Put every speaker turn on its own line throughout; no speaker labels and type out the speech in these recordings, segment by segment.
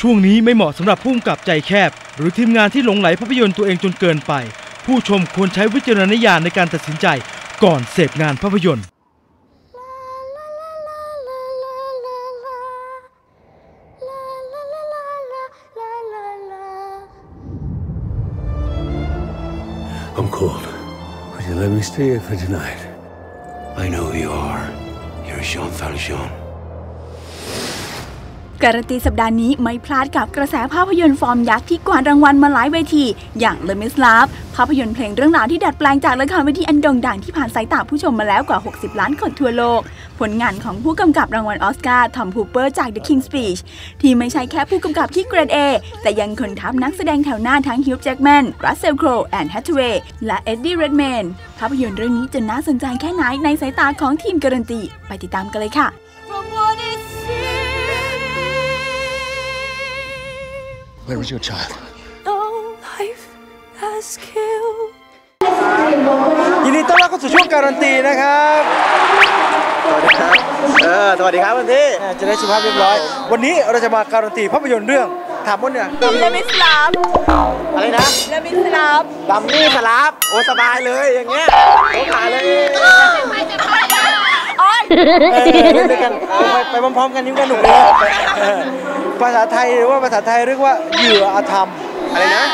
ช่วงนี้ไม่เหมาะสำหรับผู้กำกับใจแคบ หรือทีมงานที่หลงไหลภาพยนตร์ตัวเองจนเกินไป ผู้ชมควรใช้วิจารณญาณในการตัดสินใจก่อนเสพงานภาพยนตร์
I'm cold. Would you let me stay here for tonight? I know who you are. You're Jean Valjean.
การันตีสัปดาห์นี้ไม่พลาดกับกระแสภาพยนตร์ฟอร์มยักษ์ที่กวาดรางวัลมาหลายเวที อย่าง Le m i s l a v ภาพยนตร์เพลงเรื่องราวที่ดัดแปลงจากละครเวทีอันโด่งดังที่ผ่านสายตาผู้ชมมาแล้วกว่า 60 ล้านคนทั่วโลก ผลงานของผู้กำกับรางวัลออสการ์ทอมฮูเปอร์จาก The King's Speech ที่ไม่ใช่แค่ผู้กำกับที่เกรด A แต่ยังคนทัพนักแสดงแถวหน้าทั้งฮิวจ์แจ็กแมนรัสเซลโครแอนด์แฮทเวย์และเอ็ดดี้เรดแมนภาพยนตร์เรื่องนี้จะน่าสนใจแค่ไหนในสายตาของทีมการันตีไปติดตามกันเลยค่ะ
Where was your child?
no life has killed.
ยินดีต้อนรับเข้าสู่ช่วงการันตีนะครับ
สวัสดีครับ เออ สวัสดีครับคุณพี่
แหม่จะได้สุภาพเรียบร้อย วันนี้เราจะมาการันตีภาพยนตร์เรื่องถามว่าเนี่ย
Le m i s l a v
อะไรนะ
Le m i s l a v
ดัมมี่สลับโอ้สบายเลยอย่างเงี้ยโอ้ขาเลย
โอ๊ย
เออเล่นด้วยกันไปไปพร้อมๆกันนิ้วกันหนุกเลยเออ ภาษาไทยหรือว่าภาษาไทยเรียกว่าเหยื่ออาธรรม
อะไรนะ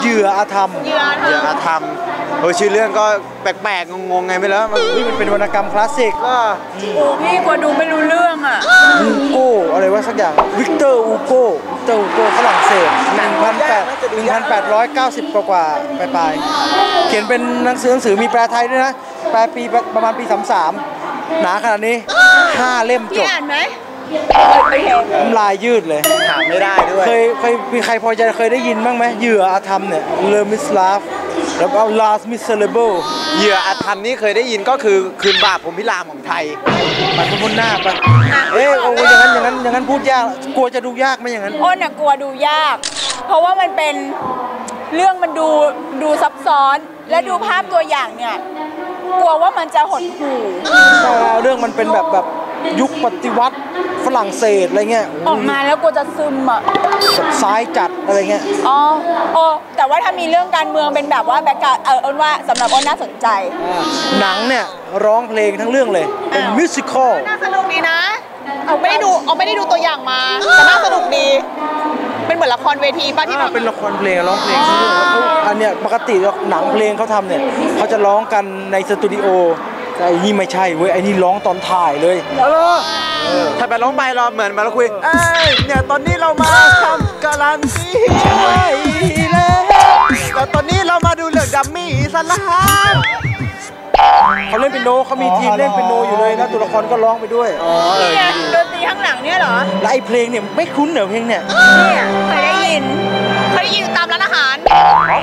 เหยื่ออาธรรม
อย่าทำเออชื่อเรื่องก็แปลกๆงงๆไงไม่รู้มัน
นี่มันเป็นวรรณกรรมคลาสสิก
ก็
โอ้พี่กลัวดูไม่รู้เรื่องอะ
อูโก้อะไรวะสักอย่างวิกเตอร์อูโก้วิกเตอร์อูโก้ฝรั่งเศส1,800 1,890 กว่ากว่าๆปลายๆเขียนเป็นหนังสือหนังสือมีแปลไทยด้วยนะ แปลปีประมาณปี 33 หนาขนาดนี้ 5 เล่มจ
พี่
บ
อ่านไหม
น้ำลายยืดเลย
ถามไม่ได้ด้วย
เคยเคยมีใครพอจะเคยได้ยินบ้างไหมเหยื่ออาธรรมเนี่ยเลมิสลาฟแล้วก็ last miserable
เหยื่ออาธรรมนี่เคยได้ยินก็คือคืนบาปผมพิรามของไทย
มันเป็นคนหน้าปะเอ๊ะโอ้ยอย่างนั้นอย่างนั้นอย่างนั้นพูดยากกลัวจะดูยากไหมอย่างนั้น
อ้นน่ะกลัวดูยาก เพราะว่ามันเป็นเรื่องมันดูดูซับซ้อนและดูภาพตัวอย่างเนี่ยกลัวว่ามันจะหดหู่
ถ้าเรื่องมันเป็นแบบแบบ ยุคปฏิวัติฝรั่งเศสอะไรเงี้ย
ออกมาแล้วกลัวจะซึมอะ
แบบซ้ายจัดอะไรเงี้ย
อ๋อโอ้แต่ว่าถ้ามีเรื่องการเมืองเป็นแบบว่าแบ็กกราวด์เอออ้นว่าสำหรับอ้นน่าสนใจ
หนังเนี่ยร้องเพลงทั้งเรื่องเลย เป็นมิวสิควล
น่าสนุกดีนะเอาไม่ได้ดูเอาไม่ได้ดูตัวอย่างมาแต่น่าสนุกดี เป็นเหมือนละครเวทีป่ะที่
อ่า
ทำ
เป็นละครเพลงร้องเพลงทั้งเรื่องแล้วเขาอันเนี้ยปกติหนังเพลงเขาทำเนี่ยเขาจะร้องกันในสตูดิโอแต่ ไอ้นี่ไม่ใช่เว้ยไอ้นี่ร้องตอนถ่ายเลย
ถ้าไปร้องไปรอเหมือนมาเราคุยเอ้ยเนี่ยตอนนี้เรามาทำการันตีแต่ตอนนี้เรามาดูเรื่องดัมมี่สลับ
เขาเล่นเป็นโนเขามีทีมเล่นเป็นโนอยู่เลยแล้วตัวละครก็ร้องไปด้วย
เนี่ยดนตรีข้างหลังเนี่ยเหรอ
แล้วไอ้เพลงเนี่ยไม่คุ้นเหรอเพลงเนี่ย
เนี่ยเคยได้ยิน
เคยได้ยินตามร้านอาหาร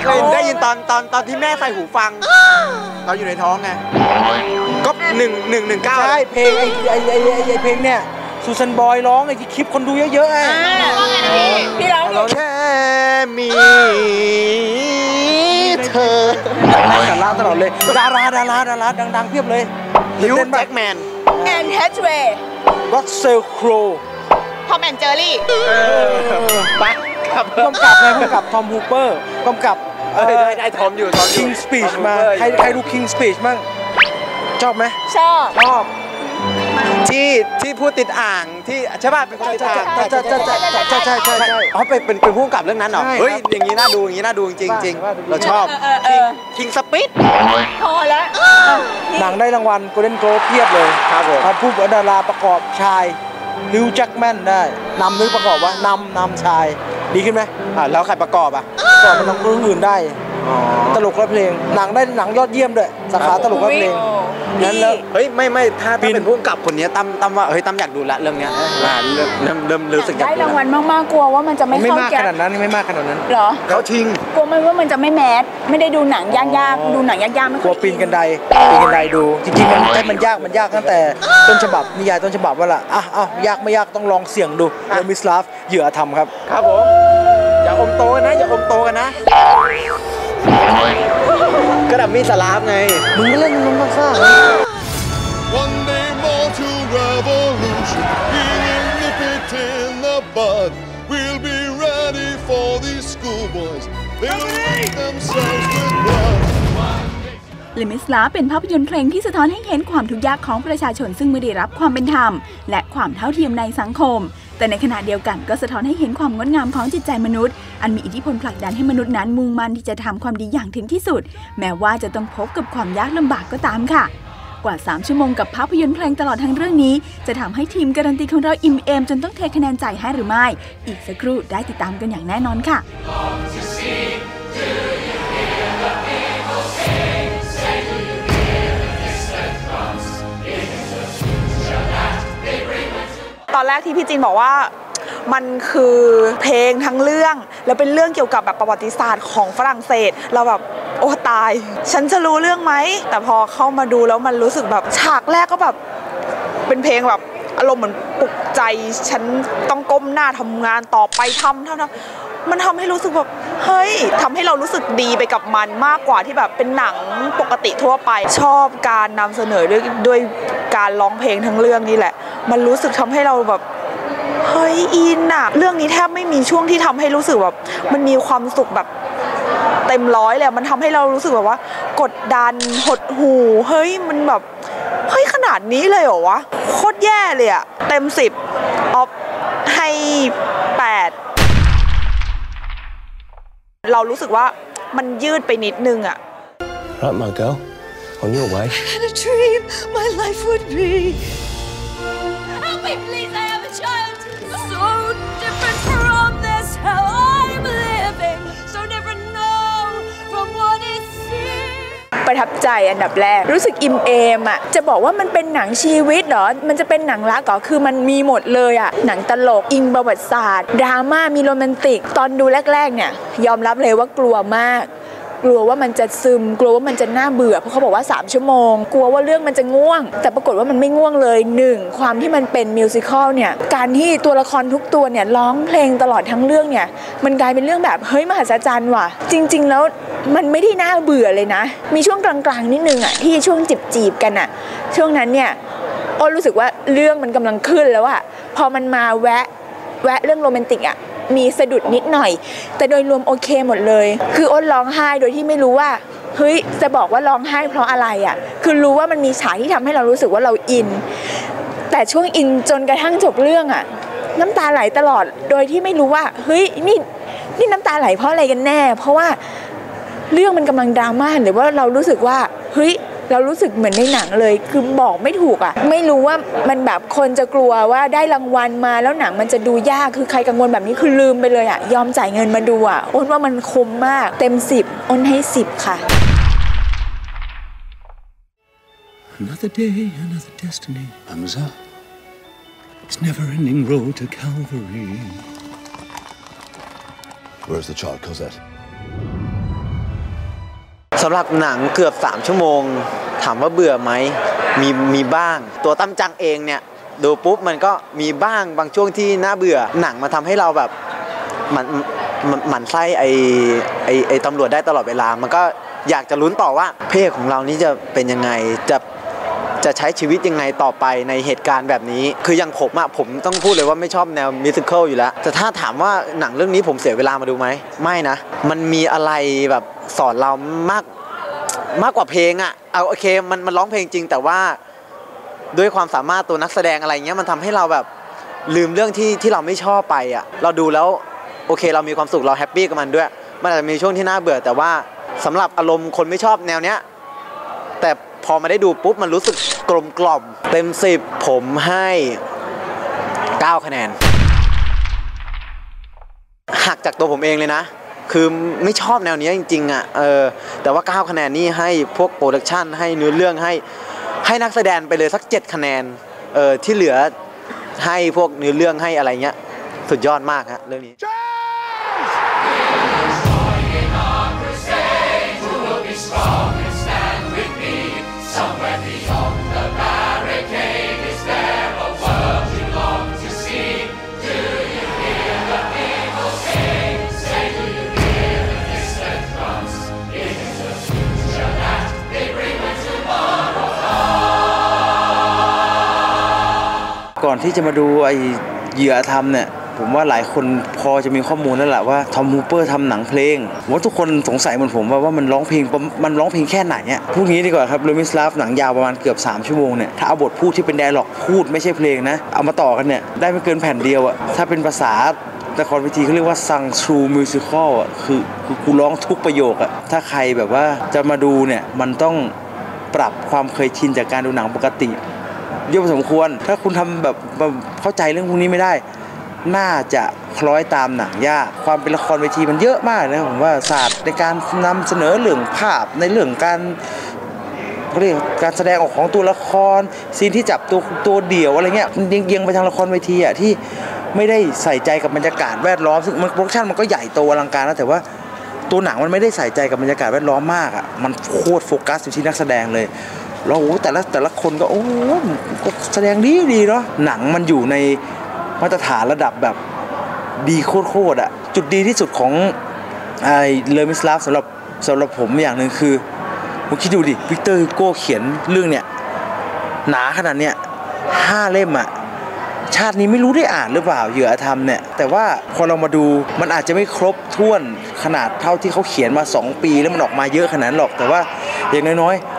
เคยได้ยินตอนตอนตอนที่แม่ใส่หูฟังเราอยู่ในท้องไงก็หนึ่งหนึ่งหนึ่งเก้า
ใช่เพลงไอ้ไอ้ไอ้ไอ้ไอ้เพลงเนี่ยซูซันบอยร้องไอ้ที่คลิปคนดูเยอะๆไอ้
พี่ร้อง
เราแค่มี เธอ
สาระตลอดเลย ดาราดาราดาราดังๆเพียบเลย
ฮิว
เต้น
แจ็คแมน
แอนแฮชเวย์
รัสเซลโคร
ทอมแอนเจอรี่
ไปครับ
กำกับไงกำกับทอมฮูเปอร์กำกับ
เออได้ได้ทอมอยู่ทอมอยู่
คิงสปีชมา ใครใครดูคิงสปีชบ้างชอบไหม
ชอบ
ชอบ
ที่ที่พูดติดอ่างที่ใช่ป่ะเป็นคนติดอ่าง
ใช่ใช่ใช่ใช่ใช่ใช่ใช่
อ๋อเป็นเป็นเป็นผู้กำกับเรื่องนั้นเหรอเฮ้ยอย่างนี้น่าดูอย่างนี้น่าดูจริงจริงเราชอบคิงสปิด
พอแล้ว
หนังได้รางวัลโกลเด้นโกลบเพียบเลย
ครับผม
ผู้ดาราประกอบชายฮิวจักแมนได้นำหรือประกอบว่านำนำชายดีขึ้นไหม
อ่าแล้วใครประกอบอะ
ประกอบมันต้องเรื่องอื่นได้ ตลกและเพลง หนังได้หนังยอดเยี่ยมด้วยสาขาตลกและเพลงนั้นแล้ว
เฮ้ยไม่ไม่ถ้า
บิ
ถ้านเป็นผู้กำกับคนนี้ตั้มตั้มว่าเฮ้ยตั้มอยากดูละเรื่องเนี้ยอ่าเริ่มเริ่มเริ่มรู้สึกอยาก
ได้
ดู
รางวั
ละ
ลมากๆกลัวว่ามันจะไม่
ไม่
เข้า
มาก
แก๊
ขนาดนั้นไม่มากขนาดนั้น
เหรอ
เขาชิง
กลัวมันว่ามันจะไม่แมสไม่ได้ดูหนังยากๆดูหนังยากๆไม่
ก
ค่
ลั
อ
วยปีนกันไดปีนกันไดดูจริงๆมันถ้ามันยากมันยากตั้งแต่ต้นฉบับนิยายต้นฉบับว่าล่ะอะอะยากไม่ยากต้องลองเสี่ยงดูเดมิสลาฟเหยื่อทำครับ
ครับผมอย่าอมโตกันนะอย่าอมโตกันนะ ก็ดับมีสลาฟไง
มึงก็เล่นมึงมาสร้าง
One day more to revolution. We'll nip it in the bud. We'll be boys. They will rid themselves with blood.
เลมิสลาเป็นภาพยนตร์เพลงที่สะท้อนให้เห็นความทุกข์ยากของประชาชนซึ่งไม่ได้รับความเป็นธรรม และความเท่าเทียมในสังคม แต่ในขณะเดียวกันก็สะท้อนให้เห็นความงดงามของจิตใจมนุษย์ อันมีอิทธิพลผลักดันให้มนุษย์นั้นมุ่งมั่นที่จะทำความดีอย่างถึงที่สุด แม้ว่าจะต้องพบกับความยากลำบากก็ตามค่ะกว่า 3 ชั่วโมงกับภาพยนตร์เพลงตลอดทั้งเรื่องนี้ จะทำให้ทีมการันตีของเราอิ่มเอมจนต้องเทคะแนนใจให้หรือไม่ อีกสักครู่ได้ติดตามกันอย่างแน่นอนค่ะ
แรกที่พี่จีนบอกว่ามันคือเพลงทั้งเรื่อง แล้วเป็นเรื่องเกี่ยวกับแบบประวัติศาสตร์ของฝรั่งเศส เราแบบโอ้ตาย ฉันจะรู้เรื่องไหม แต่พอเข้ามาดูแล้วมันรู้สึกแบบฉากแรกก็แบบเป็นเพลงแบบอารมณ์เหมือนปลุกใจ ฉันต้องก้มหน้าทำงานต่อไปทำทำทำมันทำให้รู้สึกแบบเฮ้ยทำให้เรารู้สึกดีไปกับมันมากกว่าที่แบบเป็นหนังปกติทั่วไป ชอบการนำเสนอด้วยด้วยการร้องเพลงทั้งเรื่องนี่แหละ มันรู้สึกทำให้เราแบบเฮ้ยอินอะเรื่องนี้แทบไม่มีช่วงที่ทำให้รู้สึกแบบมันมีความสุขแบบเต็มร้อยเลยอะมันทำให้เรารู้สึกแบบว่า กดดันหดหูเฮ้ยมันแบบเฮ้ยขนาดนี้เลยเหรอวะโคตรแย่เลยอะเต็มสิบออฟให้แปดเรารู้สึกว่ามันยืดไปนิดนึงอะ
Right, my girl. On your way.
And a dream my life would be. Me, please, I have a child. So different from this hell I'm living. So different now from what it seems.
ประทับใจอันดับแรก รู้สึกอิ่มเอมอะ จะบอกว่ามันเป็นหนังชีวิตเหรอ มันจะเป็นหนังรักเหรอ คือมันมีหมดเลยอะ หนังตลก อิงประวัติศาสตร์ ดราม่า มีโรแมนติก ตอนดูแรกๆเนี่ย ยอมรับเลยว่ากลัวมาก กลัวว่ามันจะซึม กลัวว่ามันจะน่าเบื่อเพราะเขาบอกว่า 3 ชั่วโมง กลัวว่าเรื่องมันจะง่วง แต่ปรากฏว่ามันไม่ง่วงเลยหนึ่งความที่มันเป็นมิวสิควลเนี่ยการที่ตัวละครทุกตัวเนี่ยร้องเพลงตลอดทั้งเรื่องเนี่ยมันกลายเป็นเรื่องแบบเฮ้ยมหัศจรรย์ว่ะ จริง ๆ แล้วมันไม่ได้น่าเบื่อเลยนะ มีช่วงกลางๆนิดนึงอะที่ช่วงจีบๆกันอะช่วงนั้นเนี่ยอ้รู้สึกว่าเรื่องมันกำลังขึ้นแล้วอะพอมันมาแวะแวะเรื่องโรแมนติกอะ มีสะดุดนิดหน่อย แต่โดยรวมโอเคหมดเลย คืออ้นร้องไห้โดยที่ไม่รู้ว่าเฮ้ยจะบอกว่าร้องไห้เพราะอะไรอะ คือรู้ว่ามันมีฉากที่ทำให้เรารู้สึกว่าเราอิน แต่ช่วงอินจนกระทั่งจบเรื่องอะ น้ำตาไหลตลอดโดยที่ไม่รู้ว่าเฮ้ยนี่นี่น้ำตาไหลเพราะอะไรกันแน่ เพราะว่าเรื่องมันกำลังดราม่าหรือว่าเรารู้สึกว่าเฮ้ย เรารู้สึกเหมือนในหนังเลย คือบอกไม่ถูกอะ ไม่รู้ว่ามันแบบคนจะกลัวว่าได้รางวัลมาแล้วหนังมันจะดูยากคือใครกังวลแบบนี้คือลืมไปเลยอะ ยอมจ่ายเงินมาดูอะอ้นว่ามันคุ้มมาก เต็มสิบอ้นให้สิบค่ะ
Another day, another destiny. Hamza. It's never-ending road to Calvary.
Where's the child, Cosette?
สำหรับหนังเกือบ 3 ชั่วโมง ถามว่าเบื่อไหมมีมีบ้าง ตัวตั้มจังเองเนี่ยดูปุ๊บมันก็มีบ้างบางช่วงที่น่าเบื่อหนังมาทำให้เราแบบมันมันหมันไส้ไอไอไอตำรวจได้ตลอดเวลา มันก็อยากจะลุ้นต่อว่าเพศของเรานี่จะเป็นยังไงจะจะใช้ชีวิตยังไงต่อไปในเหตุการณ์แบบนี้ คืออย่างผมอะผมต้องพูดเลยว่าไม่ชอบแนวมิวสิเควลอยู่แล้ว แต่ถ้าถามว่าหนังเรื่องนี้ผมเสียเวลามาดูไหม ไม่นะ มันมีอะไรแบบสอนเรามาก มากกว่าเพลงอะเอาโอเคมันมันร้องเพลงจริง แต่ว่าด้วยความสามารถตัวนักแสดงอะไรเงี้ยมันทำให้เราแบบลืมเรื่องที่ที่เราไม่ชอบไปอะเราดูแล้วโอเค เรามีความสุขเราแฮปปี้กับมันด้วย มันอาจจะมีช่วงที่น่าเบื่อ แต่ว่าสำหรับอารมณ์คนไม่ชอบแนวเนี้ยแต่พอมาได้ดูปุ๊บมันรู้สึกกลมกล่อม เต็มสิบผมให้ 9 คะแนนหักจากตัวผมเองเลยนะ คือไม่ชอบแนวเนี้ยจริงๆอะเออแต่ว่า 9 คะแนนนี่ให้พวกโปรดักชันให้เนื้อเรื่องให้ให้นักแสดงไปเลยสัก 7 คะแนนเออที่เหลือให้พวกเนื้อเรื่องให้อะไรเงี้ยสุดยอดมากฮะเรื่องนี้
ก่อนที่จะมาดูไอเหยื่อธรรมเนี่ยผมว่าหลายคนพอจะมีข้อมูลแล้วแหละว่าทอมฮูเปอร์ทำหนังเพลงผมว่าทุกคนสงสัยเหมือนผมว่าว่ามันร้องเพลงมันร้องเพลงแค่ไหนอะพูดงี้ดีกว่าครับเลมิสลาฟหนังยาวประมาณเกือบ 3 ชั่วโมงเนี่ยถ้าเอาบทพูดที่เป็นไดอะล็อกพูดไม่ใช่เพลงนะ เอามาต่อกันเนี่ยได้ไม่เกินแผ่นเดียวอะถ้าเป็นภาษาละครเวทีเขาเรียกว่าซังทรูมิวสิคอลอะคือคือกูร้องทุกประโยคอะถ้าใครแบบว่าจะมาดูเนี่ยมันต้องปรับความเคยชินจากการดูหนังปกติ เยอะพอสมควร ถ้าคุณทำแบบแบบเข้าใจเรื่องพวกนี้ไม่ได้ น่าจะคล้อยตามหนังยากความเป็นละครเวทีมันเยอะมากนะผมว่าศาสตร์ในการนำเสนอเรื่องภาพในเรื่องการเรียกการแสดงออกของตัวละครซีนที่จับตัวตัวเดี่ยวอะไรเงี้ยมันเอียงไปทางละครเวทีอะที่ไม่ได้ใส่ใจกับบรรยากาศแวดล้อมซึ่งมันโปรดักชันมันก็ใหญ่โตอลังการนะแต่ว่าตัวหนังมันไม่ได้ใส่ใจกับบรรยากาศแวดล้อมมากอะมันโคตรโฟกัสอยู่ที่นักแสดงเลย เราโอ้แต่ละแต่ละคนก็โอ้ก็แสดงดีดีเนาะหนังมันอยู่ในมาตรฐานระดับแบบดีโคตรๆอะจุดดีที่สุดของไอ้เลมิสลาฟสำหรับสำหรับผมอย่างหนึ่งคือผมคิดดูดิวิกเตอร์โก้เขียนเรื่องเนี้ยหนาขนาดเนี้ยห้าเล่มอะชาตินี้ไม่รู้ได้อ่านหรือเปล่าเหยื่อธรรมเนี่ยแต่ว่าพอเรามาดูมันอาจจะไม่ครบถ้วนขนาดเท่าที่เขาเขียนมา 2 ปีแล้วมันออกมาเยอะขนาดนั้นหรอก แต่ว่าอย่างน้อยๆ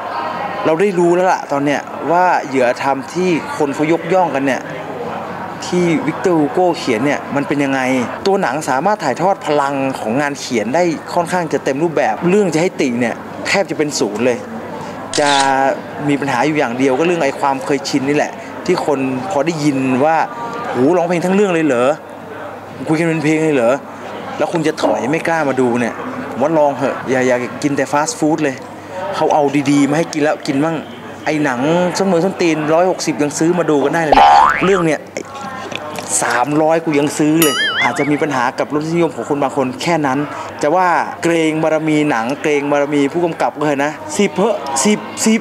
เราได้รู้แล้วล่ะตอนเนี้ยว่าเหยื่อธรรมที่คนเขายกย่องกันเนี่ยที่วิกเตอร์ฮูโก้เขียนเนี่ยมันเป็นยังไง ตัวหนังสามารถถ่ายทอดพลังของงานเขียนได้ค่อนข้างจะเต็มรูปแบบ เรื่องจะให้ติเนี่ยแทบจะเป็นศูนย์เลย จะมีปัญหาอยู่อย่างเดียวก็เรื่องไอ้ความเคยชินนี่แหละ ที่คนพอได้ยินว่าโหร้องเพลงทั้งเรื่องเลยเหรอคุยกันเป็นเพลงเลยเหรอแล้วคุณจะถอยไม่กล้ามาดูเนี่ยผมว่าลองเหอะอย่าอย่ากินแต่ฟาสต์ฟู้ดเลย เขาเอาดีๆ มาให้กินแล้วกินบ้างไอ้หนังส้นมือส้นตีนร้อยหกสิบยังซื้อมาดูกันได้เลยเนี่ยเรื่องเนี่ยสามร้อยกูยังซื้อเลย อาจจะมีปัญหากับรสนิยมของคนบางคนแค่นั้น จะว่าเกรงบารมีหนังเกรงบารมีผู้กำกับก็เลยนะสิบเพอสิบสิบ